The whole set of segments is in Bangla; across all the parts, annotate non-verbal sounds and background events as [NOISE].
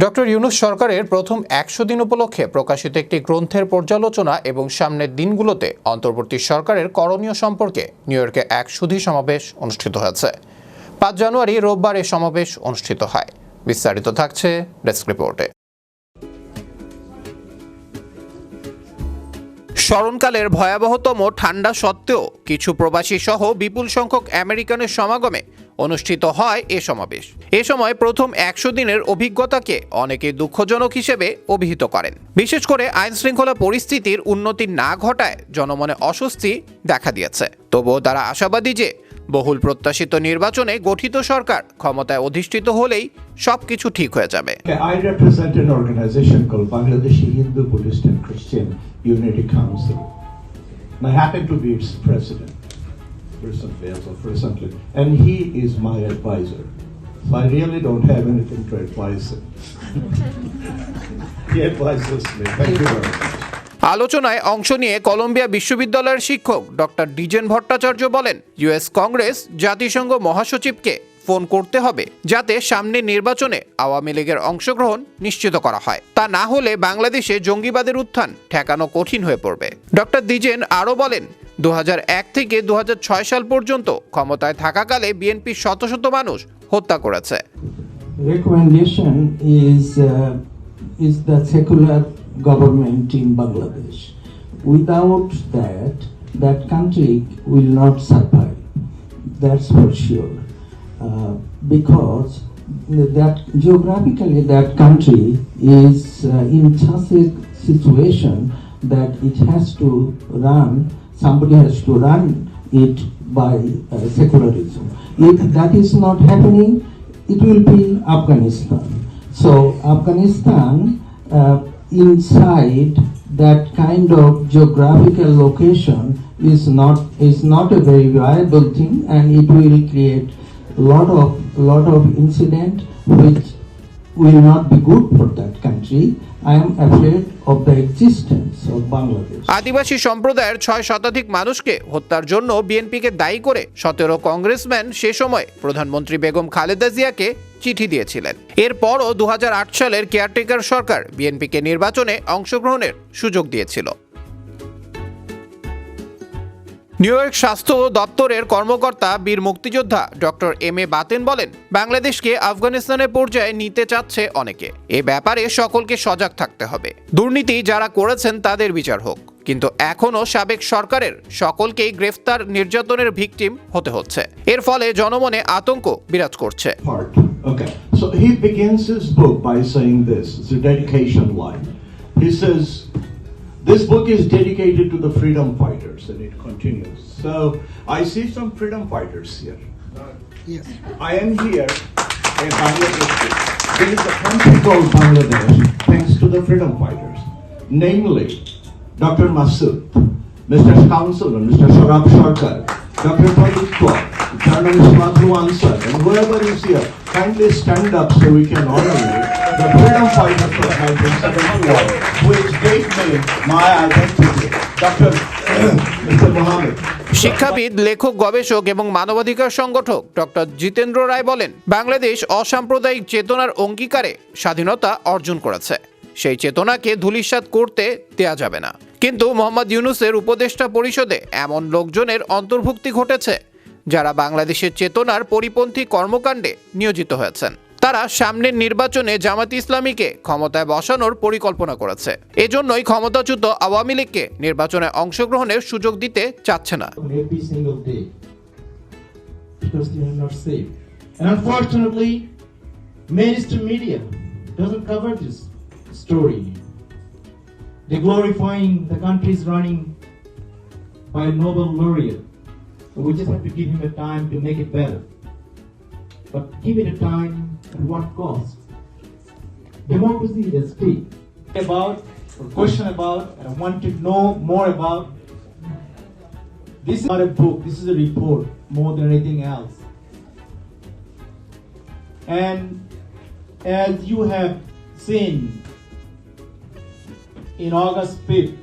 ডক্টর ইউনুস সরকারের প্রথম একশো দিন উপলক্ষে প্রকাশিত একটি গ্রন্থের পর্যালোচনা এবং সামনের দিনগুলোতে অন্তর্বর্তী সরকারের করণীয় সম্পর্কে নিউ ইয়র্কে এক সুধী সমাবেশ অনুষ্ঠিত হয়েছে। পাঁচ জানুয়ারি রোববার এই সমাবেশ অনুষ্ঠিত হয়। বিস্তারিত থাকছে ডেস্ক রিপোর্টে। স্মরণকালের ভয়াবহতম ঠান্ডা সত্ত্বেও কিছু প্রবাসী সহ বিপুল সংখ্যক আমেরিকানের সমাগমে অনুষ্ঠিত হয় এ সমাবেশ। এ সময় প্রথম একশো দিনের অভিজ্ঞতাকে অনেকে দুঃখজনক হিসেবে অভিহিত করেন। বিশেষ করে আইন শৃঙ্খলা পরিস্থিতির উন্নতি না ঘটায় জনমনে অস্বস্তি দেখা দিয়েছে। তবুও তারা আশাবাদী যে বহুল প্রত্যাশিত নির্বাচনে গঠিত সরকার ক্ষমতায় অধিষ্ঠিত হলেই সবকিছু ঠিক হয়ে যাবে। I happen to be its president. Recently, as of recently, and he is my advisor. So I really don't have anything to advise him. [LAUGHS] he advises me. Thank you very much. আলোচনায় অংশ নিয়ে কলম্বিয়া বিশ্ববিদ্যালয়ের শিক্ষক ডক্টর ডিজেন ভট্টাচার্য বলেন ইউএস কংগ্রেস জাতিসংঘ মহাসচিবকে ফোন করতে হবে যাতে সামনে নির্বাচনে আওয়ামী লীগের অংশগ্রহণ নিশ্চিত করা হয় তা না হলে বাংলাদেশে জঙ্গিবাদের উত্থান ঠেকানো কঠিন হয়ে পড়বে ডক্টর দিজেন আরও বলেন 2001 থেকে দুহাজার ছয় সাল পর্যন্ত ক্ষমতায় থাকাকালে বিএনপি শত শত মানুষ হত্যা করেছে। Situation that it has to run Somebody has to run it by uh, secularism. If that is not happening, it will be Afghanistan. So Afghanistan uh, inside that kind of geographical location is not is not a very viable thing, and it will create a lot of lot of incident which will not be good for that country. I am afraid of the existence of Bangladesh. আদিবাসী সম্প্রদায়ের ছয় শতাধিক মানুষকে হত্যার জন্য বিএনপিকে দায়ী করে সতেরো কংগ্রেসম্যান সে সময় প্রধানমন্ত্রী বেগম খালেদা জিয়াকে চিঠি দিয়েছিলেন এরপরও দু হাজার আট সালের কেয়ারটেকার সরকার বিএনপিকে নির্বাচনে অংশগ্রহণের সুযোগ দিয়েছিল নিউ ইয়র্ক স্বাস্থ্য দপ্তরের কর্মকর্তা বীর মুক্তিযোদ্ধা ডক্টর এম এ বাতেন বলেন বাংলাদেশকে আফগানিস্তানের পর্যায়ে নিতে চাচ্ছে অনেকে। এ ব্যাপারে সকলকে সজাগ থাকতে হবে। দুর্নীতি যারা করেছেন তাদের বিচার হোক। কিন্তু এখনও সাবেক সরকারের সকলকেই গ্রেফতার নির্যাতনের ভিকটিম হতে হচ্ছে। এর ফলে জনমনে আতঙ্ক বিরাজ করছে. He says, This book is dedicated to the freedom fighters, and it continues. So I see some freedom fighters here. Yes. I am here in Bangladesh. There is a country called Bangladesh thanks to the freedom fighters, namely Dr. Masood, Mr. Councilman, Mr. Sharab Sarkar, Dr. Pradeep Kaur, journalist Madhu Ansar, and whoever is here, kindly stand up so we can honor you. The freedom fighters of 1971, which gave me my identity. Dr. Mr. Mohammed. শিক্ষাবিদ লেখক গবেষক এবং মানবাধিকার সংগঠক ডক্টর জিতেন্দ্র রায় বলেন বাংলাদেশ অসাম্প্রদায়িক চেতনার অঙ্গীকারে স্বাধীনতা অর্জন করেছে সেই চেতনাকে ধূলিসাৎ করতে দেয়া যাবে না কিন্তু মোহাম্মদ ইউনুসের উপদেষ্টা পরিষদে এমন লোকজনের অন্তর্ভুক্তি ঘটেছে যারা বাংলাদেশের চেতনার পরিপন্থী কর্মকাণ্ডে নিয়োজিত হয়েছেন তারা সামনের নির্বাচনে জামাত ইসলামীকে ক্ষমতায় বসানোর পরিকল্পনা করেছে। এজন্যই ক্ষমতাচ্যুত আওয়ামী লীগকে নির্বাচনে অংশগ্রহণের সুযোগ দিতে চাচ্ছে না। But give it a time. At what cost? Democracy is at stake. About or question about, and I want to know more about this is not a book, this is a report more than anything else. And as you have seen in August 5th,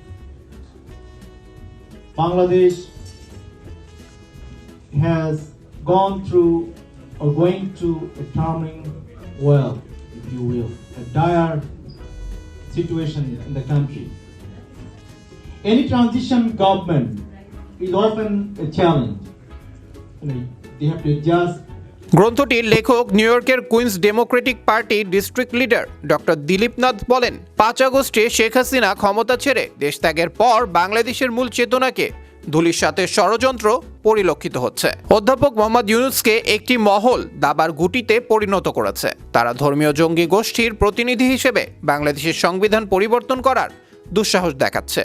Bangladesh has gone through or going to a turning well. if you will, a dire situation in the country. Any transition government is often a challenge. You know, they have to adjust গ্রন্থটির লেখক নিউ ইয়র্কের Queens Democratic Party district leader doctor Dilip Nath বলেন পাঁচ আগস্টে শেখ হাসিনা ক্ষমতা ছেড়ে দেশ ত্যাগের পর বাংলাদেশের মূল চেতনাকে ধুলির সাথে ষড়যন্ত্র পরিলক্ষিত হচ্ছে অধ্যাপক মোহাম্মদ ইউনুসকে একটি মহল দাবার গুটিতে পরিণত করেছে তারা ধর্মীয় জঙ্গি গোষ্ঠীর প্রতিনিধি হিসেবে বাংলাদেশের সংবিধান পরিবর্তন করার দুঃসাহস দেখাচ্ছে.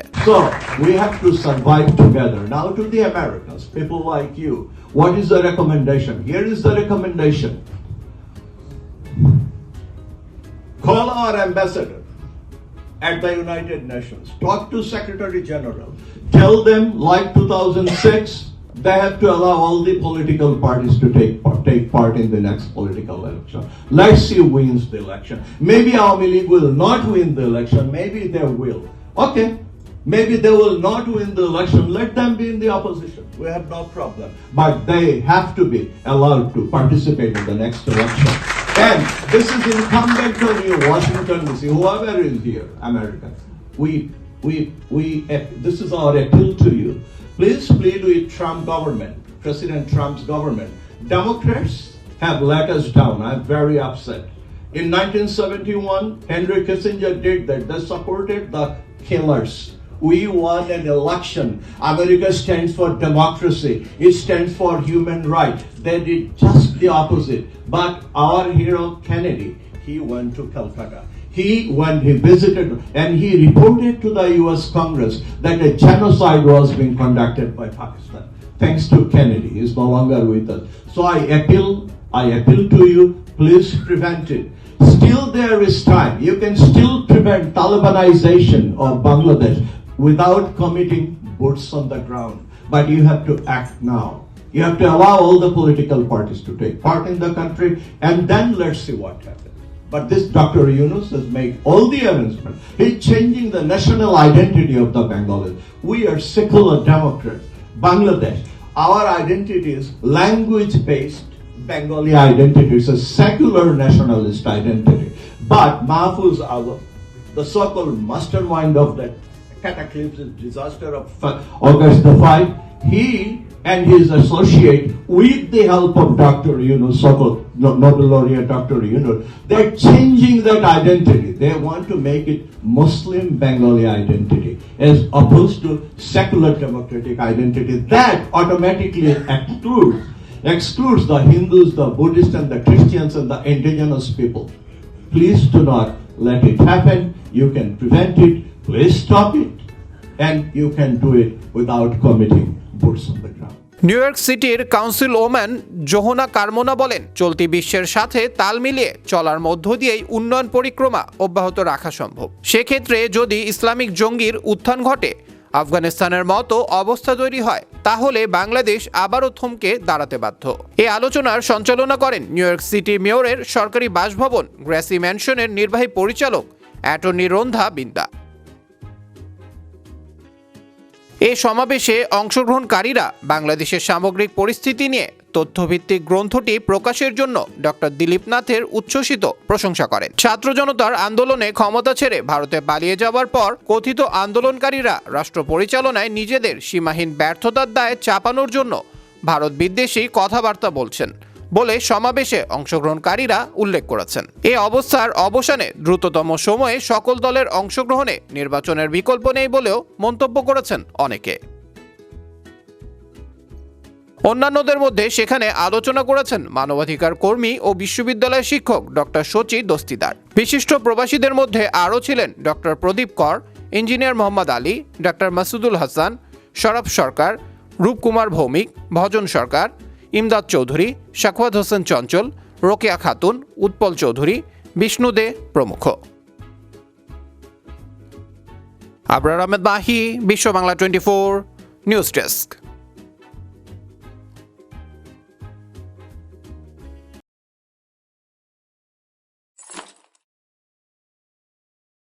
Call our ambassador at the United Nations. Talk to Secretary General. Tell them, like 2006, they have to allow all the political parties to take part, take part in the next political election. Let's see who wins the election. Maybe Awami League will not win the election. Maybe they will. Okay. Maybe they will not win the election. Let them be in the opposition. We have no problem. But they have to be allowed to participate in the next election. And this is incumbent on you, Washington DC, whoever is here, America. We, we, we, eh, this is our appeal to you. Please plead with Trump government, President Trump's government. Democrats have let us down. I'm very upset. In 1971, Henry Kissinger did that. They supported the killers. We won an election. America stands for democracy. It stands for human rights. They did just the opposite. But our hero Kennedy, he went to Calcutta. He, when he visited, and he reported to the US Congress that a genocide was being conducted by Pakistan. Thanks to Kennedy, he is no longer with us. So I appeal, I appeal to you, please prevent it. Still there is time. You can still prevent Talibanization of Bangladesh without committing boots on the ground. But you have to act now. You have to allow all the political parties to take part in the country, and then let's see what happens. But this Dr. Yunus has made all the arrangements. He's changing the national identity of the Bengalis. We are secular Democrats. Bangladesh, our identity is language-based Bengali identity. It's a secular nationalist identity. But Mahfouz Alam, the so-called mastermind of that cataclysmic disaster of August the 5, he and his associate, with the help of Dr. Yunus, so-called Nobel laureate Dr. Yunus, they're changing that identity. They want to make it Muslim Bengali identity as opposed to secular democratic identity. That automatically excludes excludes the Hindus, the Buddhists, and the Christians and the indigenous people. Please do not let it happen. You can prevent it. Please stop it. And you can do it without committing New York সিটির কাউন্সিল ওম্যান জোহনা কারমোনা বলেন, চলতি বিশ্বের সাথে তাল মিলিয়ে চলার মধ্য দিয়েই উন্নয়ন পরিক্রমা অব্যাহত রাখা সম্ভব। সেক্ষেত্রে যদি ইসলামিক জঙ্গির উত্থান ঘটে, আফগানিস্তানের মতো অবস্থা তৈরি হয়, তাহলে বাংলাদেশ আবারও থমকে দাঁড়াতে বাধ্য। এ আলোচনার সঞ্চালনা করেন নিউ ইয়র্ক সিটি মেয়রের সরকারি বাসভবন গ্র্যাসি ম্যানশনের নির্বাহী পরিচালক অ্যাটর্নি রন্ধা বিন্দা। এ সমাবেশে অংশগ্রহণকারীরা বাংলাদেশের সামগ্রিক পরিস্থিতি নিয়ে, তথ্যভিত্তিক গ্রন্থটি প্রকাশের জন্য ডক্টর দিলীপ নাথের উচ্ছ্বসিত প্রশংসা করেন। ছাত্র জনতার আন্দোলনে ক্ষমতা ছেড়ে ভারতে পালিয়ে যাওয়ার পর কথিত আন্দোলনকারীরা রাষ্ট্র পরিচালনায় নিজেদের সীমাহীন ব্যর্থতার দায় চাপানোর জন্য ভারত বিদ্বেষী কথাবার্তা বলছেন। বলে সমাবেশে অংশগ্রহণকারীরা উল্লেখ করেছেন। এ অবস্থার অবসানে দ্রুততম সময়ে সকল দলের অংশগ্রহণে নির্বাচনের বিকল্প নেই বলেও মন্তব্য করেছেন অনেকে। অন্যান্যদের মধ্যে সেখানে আলোচনা করেছেন মানবাধিকার কর্মী ও বিশ্ববিদ্যালয় শিক্ষক ডক্টর সচি দস্তিদার। বিশিষ্ট প্রবাসীদের মধ্যে আরও ছিলেন doctor Pradip Kar, engineer Mohammad Ali, doctor Masudul Hasan Sharaf Sarkar, Rupkumar Bhowmik, Bhajan Sarkar Imdad Chowdhury Shakwat Hossain Chanchal, Rokeya Khatun, Utpal Chowdhury, Bishnu De প্রমুখ। Abrar Ahmed Bahi, Bishwa Bangla twenty four, news desk.